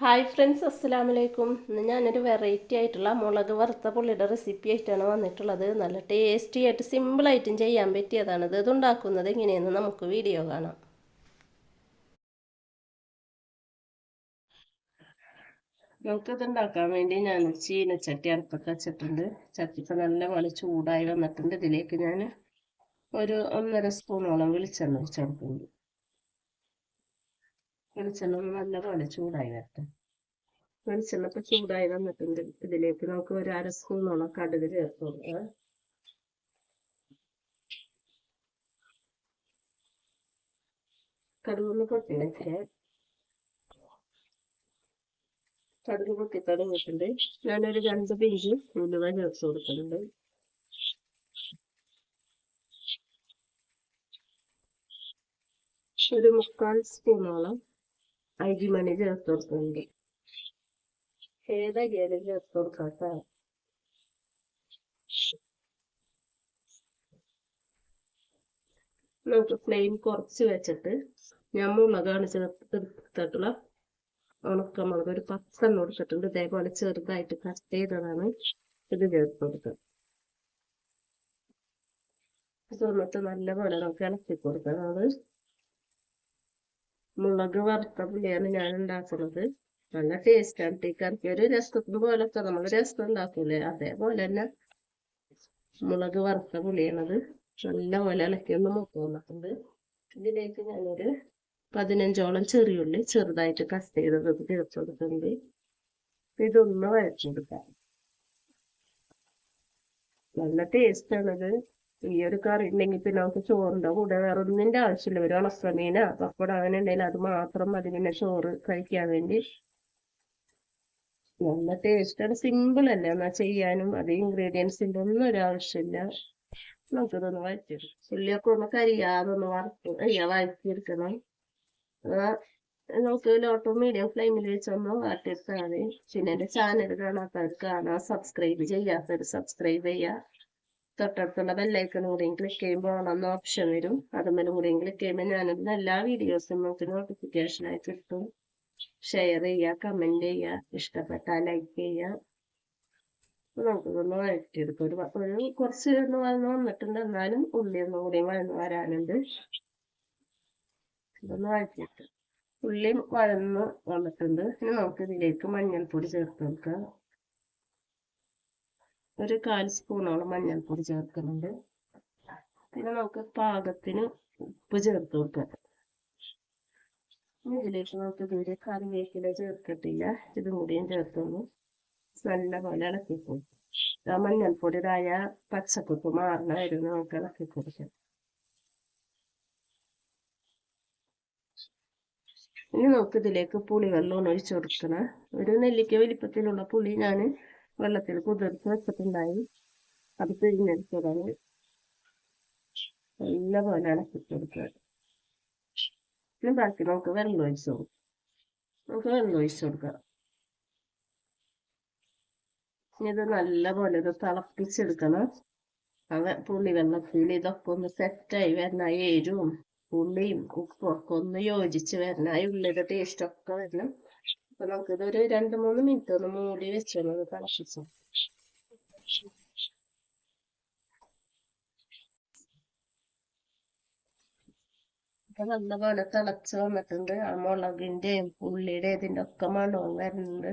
Hi friends അസ്സലാമലൈക്കും ഇന്ന് ഞാനൊരു വെറൈറ്റി ആയിട്ടുള്ള മുളക് വറുത്ത പുള്ളിയുടെ റെസിപ്പി ആയിട്ടാണ് വന്നിട്ടുള്ളത്. നല്ല ടേസ്റ്റി ആയിട്ട് സിമ്പിളായിട്ടും ചെയ്യാൻ പറ്റിയതാണ്. ഇത് ഉണ്ടാക്കുന്നത് എങ്ങനെയെന്ന് നമുക്ക് വീഡിയോ കാണാം. നമുക്കിത് ഉണ്ടാക്കാൻ വേണ്ടി ഞാൻ ചീനച്ചട്ടി അടുപ്പൊക്കെ വെച്ചിട്ടുണ്ട്. ചട്ടിക്ക് നല്ല പോലെ ചൂടായി വന്നിട്ടുണ്ട്. ഇതിലേക്ക് ഞാൻ ഒരു ഒന്നര സ്പൂണോളം വെളിച്ചെണ്ണ കൊടുക്കുന്നുണ്ട്. വെളിച്ചെണ്ണ നല്ല പോലെ ചൂടായി വരട്ടെ. വെളിച്ചെണ്ണ ഇപ്പൊ ചൂടായി വന്നിട്ടുണ്ട്. ഇതിലേക്ക് നമുക്ക് ഒരു അര സ്പൂണോളം കടുക് ചേർത്ത് കൊടുക്കാം. കടുകൊന്ന് പൊട്ടി വെച്ചേ. കടുക് പൊട്ടി തുടങ്ങിയിട്ടുണ്ട്. ഞാനൊരു രണ്ട് പിഞ്ച് ഉലുവ ചേർത്ത് കൊടുക്കുന്നുണ്ട് ഒരു മുക്കാൽ സ്പൂണോളം അരിമണി ചേർത്ത് കൊടുക്കുന്നുണ്ട് ഏതരിയാലും ചേർത്ത് കൊടുക്കാം നമുക്ക് ഫ്ലെയിം കുറച്ച് വെച്ചിട്ട് ഞാൻ മുളകാണ് ചേർത്തിട്ടുള്ള ഉണക്കമുളക് ഒരു പത്തെണ്ണം എടുത്തിട്ടുണ്ട് ഇതേപോലെ ചെറുതായിട്ട് കട്ട് ചെയ്തതാണ് ഇത് ചേർത്ത് കൊടുക്കുക ഇത് വന്നിട്ട് നല്ലപോലെ നമുക്ക് ഇളക്കി കൊടുക്കണം അത് മുളക് വറുത്ത പുളിയാണ് ഞാൻ ഉണ്ടാക്കുന്നത് നല്ല ടേസ്റ്റാണ് ടീ കറിക്ക് ഒരു രസത്തിന് പോലൊക്കെ നമ്മൾ രസം ഉണ്ടാക്കൂലേ അതേപോലെ തന്നെ മുളക് വറുത്ത പുളിയാണത്. നല്ല പോലെ ഇളക്കി ഒന്ന് മൂത്ത് വന്നിട്ടുണ്ട്. ഇതിലേക്ക് ഞാനൊരു പതിനഞ്ചോളം ചെറിയുള്ളി ചെറുതായിട്ട് കട്ട് ചെയ്തത് ചേർത്ത് കൊടുക്കുന്നുണ്ട് ഇതൊന്ന് വഴച്ചെടുക്കാം നല്ല ടേസ്റ്റ് ആണത്. ഈ ഒരു കറി ഉണ്ടെങ്കിൽ പിന്നെ നമുക്ക് ചോറിന്റെ കൂടെ വേറെ ഒന്നിന്റെ ആവശ്യമില്ല. ഒരു ഉണക്കമീന പപ്പടം അങ്ങനെ ഉണ്ടെങ്കിൽ അത് മാത്രം മതി. പിന്നെ ചോറ് കഴിക്കാൻ വേണ്ടി. നല്ല ടേസ്റ്റ് ആണ്. സിമ്പിൾ അല്ലേ എന്നാ ചെയ്യാനും അത് ഇൻഗ്രീഡിയൻസിന്റെ ഒന്നും ഒരു ആവശ്യമില്ല. നമുക്കിതൊന്ന് വഴറ്റിയെടുക്കാം ഉള്ളിയൊക്കെ ഒന്ന് കരിയാതെ ഒന്ന് വറുത്ത് അയ്യ വഴറ്റിയെടുക്കണം. നമുക്ക് ലോട്ടോ മീഡിയം ഫ്ലെയിമിൽ വെച്ചൊന്ന് വാട്ടിയെടുത്താൽ മതി. പിന്നെ എന്റെ ചാനൽ കാണാത്തവർ കാണാം. സബ്സ്ക്രൈബ് ചെയ്യാത്തവർ സബ്സ്ക്രൈബ് ചെയ്യുക. തൊട്ടടുത്തുള്ള ബെല്ലൈക്കൺ കൂടെയും ക്ലിക്ക് ചെയ്യുമ്പോൾ ഓണമെന്ന ഓപ്ഷൻ വരും. അതുമേലും കൂടെയും ക്ലിക്ക് ചെയ്യുമ്പോൾ ഞാനിടുന്ന എല്ലാ വീഡിയോസും നമുക്ക് നോട്ടിഫിക്കേഷൻ ആയി കിട്ടും. ഷെയർ ചെയ്യുക കമന്റ് ചെയ്യുക ഇഷ്ടപ്പെട്ടാൽ ലൈക്ക് ചെയ്യുക. നമുക്കിതൊന്ന് വഴറ്റിയെടുക്കും. ഒരു കുറച്ച് ഒന്ന് വന്ന് വന്നിട്ടുണ്ട്. എന്നാലും ഉള്ളി ഒന്നും കൂടി വഴന്ന് വരാനുണ്ട്. ഇതൊന്ന് വഴറ്റിയിട്ട് ഉള്ളി വഴന്ന് വന്നിട്ടുണ്ട്. ഇനി നമുക്ക് ഇതിലേക്ക് മഞ്ഞൾപ്പൊടി ചേർത്ത് കൊടുക്കാം. ഒരു കാൽ സ്പൂണോളം മഞ്ഞൾപ്പൊടി ചേർക്കുന്നുണ്ട്. പിന്നെ നമുക്ക് പാകത്തിന് ഉപ്പ് ചേർത്ത് കൊടുക്കാം. ഇതിലേക്ക് നമുക്ക് ഇതുവരെ കറിവേപ്പില ചേർത്തിട്ടില്ല. ഇതും കൂടിയും നല്ല പോലെ ഇളക്കി കൊടുക്കും ആ മഞ്ഞൾപ്പൊടിയുടേതായ പച്ചക്കുപ്പ് മാറണ വരും നമുക്ക് ഇളക്കി കൊടുക്കാം. ഇനി നമുക്ക് ഇതിലേക്ക് പുളിവെള്ളം ഒഴിച്ചു കൊടുക്കണം. ഒരു നെല്ലിക്ക വലിപ്പത്തിലുള്ള പുളി ഞാൻ വെള്ളത്തിൽ കുതിർത്ത് വെച്ചിട്ടുണ്ടായി. അത് പിഴിഞ്ഞെടുത്തതാണ് നല്ലപോലെ ഇളക്കിട്ട് കൊടുക്കുക പിന്നെ ബാക്കി നമുക്ക് വെള്ളം ഒഴിച്ചു കൊടുക്കാം. നമുക്ക് വെള്ളം ഒഴിച്ച് കൊടുക്കാം. ഇത് നല്ല പോലെ ഇത് തിളപ്പിച്ചെടുക്കണം. അത് പുളി വെള്ളത്തിൽ ഇതൊക്കെ ഒന്ന് സെറ്റായി വരണ എരിവും പുളിയും ഉപ്പും ഒക്കെ ഒന്ന് യോജിച്ച് വരുന്ന ആ ഉള്ളിയുടെ ടേസ്റ്റ് ഒക്കെ വരണം. അപ്പൊ നമുക്കിത് ഒരു രണ്ട് മൂന്ന് മിനിറ്റ് ഒന്ന് മൂടി വെച്ചൊന്ന് തിളപ്പിച്ചു അപ്പൊ നല്ലപോലെ തിളച്ച് വന്നിട്ടുണ്ട്. ആ മുളകിന്റെയും ഉള്ളിയുടെ ഇതിന്റെ ഒക്കെ മണവും വരുന്നുണ്ട്.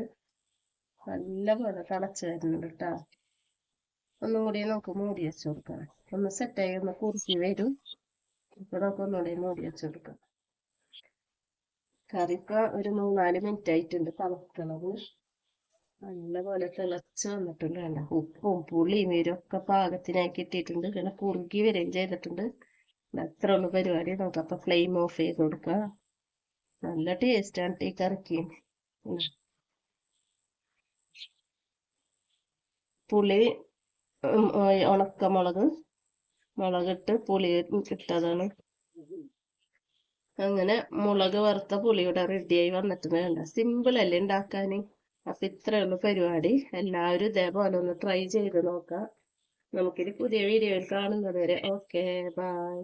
നല്ലപോലെ തിളച്ച് വരുന്നുണ്ട് കേട്ടോ. ഒന്നും കൂടി നമുക്ക് മൂടി വെച്ച് കൊടുക്കാം. ഒന്ന് സെറ്റായി ഒന്ന് കുറുക്കി വരും. ഇപ്പൊ നമുക്ക് ഒന്നുകൂടി മൂടി വെച്ച് കൊടുക്കാം. കറിക്ക് ഒരു മൂന്നാൽ മിനിറ്റ് ആയിട്ടുണ്ട് തിളക്കണത്. നല്ലപോലെ തിളച്ച് വന്നിട്ടുണ്ട് വേണ്ട ഉപ്പും പുളിയും ഒക്കെ പാകത്തിനാക്കി ഇട്ടിട്ടുണ്ട്. പിന്നെ കുറുകി വരെയും ചെയ്തിട്ടുണ്ട്. അത്ര ഉള്ള പരിപാടി. നമുക്ക് അപ്പൊ ഫ്ലെയിം ഓഫ് ചെയ്ത് കൊടുക്കാം. നല്ല ടേസ്റ്റാണ് ടീ കറിക്ക്. പുളി ഉണക്കമുളക് മുളകിട്ട് പുളി ഇട്ടതാണ്. അങ്ങനെ മുളക് വറുത്ത പുളിയുടെ റെഡിയായി വന്നിട്ടുണ്ട് വേണ്ട സിമ്പിൾ അല്ലേ ഉണ്ടാക്കാൻ അപ്പൊ ഇത്രയുള്ള പരിപാടി. എല്ലാവരും ഇതേപോലെ ഒന്ന് ട്രൈ ചെയ്ത് നോക്കാം. നമുക്കിനി പുതിയ വീഡിയോയിൽ കാണുന്നത് വരെ ഓക്കെ ബൈ